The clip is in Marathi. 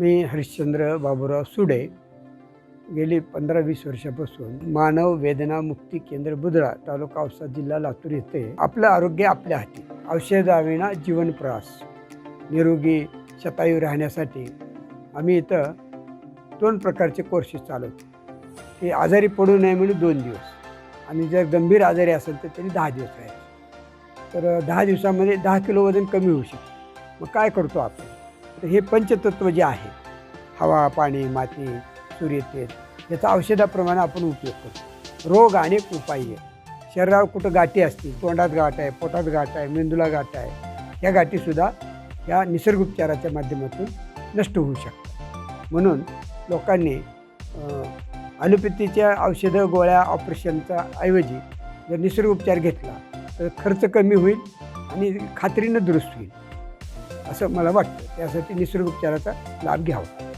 मी हरिश्चंद्र बाबूराव सुडे गेली पंधरा वीस वर्षापासून मानव वेदना मुक्ती केंद्र बुधळा तालुका औसा जिल्हा लातूर येथे आपलं आरोग्य आपल्या हाती. औषधाविना जीवन प्रवास. निरोगी शतायू राहण्यासाठी आम्ही इथं दोन प्रकारचे कोर्सेस चालवतो. ते आजारी पडू नये म्हणून दोन दिवस आणि जर गंभीर आजारी असेल तर त्यांनी दहा दिवस राहायचे. तर दहा दिवसामध्ये दहा किलो वजन कमी होऊ शकतं. मग काय करतो आपण? तर हे पंचतत्व जे आहे हवा पाणी माती सूर्यतेज याचा औषधाप्रमाणे आपण उपयोग करतो. रोग अनेक उपाय आहे शरीरावर कुठं गाठी असतील तोंडात गाठ आहे पोटात गाठ आहे मेंदूला गाठ आहे या गाठीसुद्धा या निसर्गोपचाराच्या माध्यमातून नष्ट होऊ शकतात. म्हणून लोकांनी अं, ॲलोपॅथीच्या औषधं गोळ्या ऑपरेशनचा ऐवजी जर निसर्गोपचार घेतला तर खर्च कमी होईल आणि खात्रीनं दुरुस्त होईल. असं मला वाटतं. त्यासाठी निसर्गोपचाराचा लाभ घ्यावा.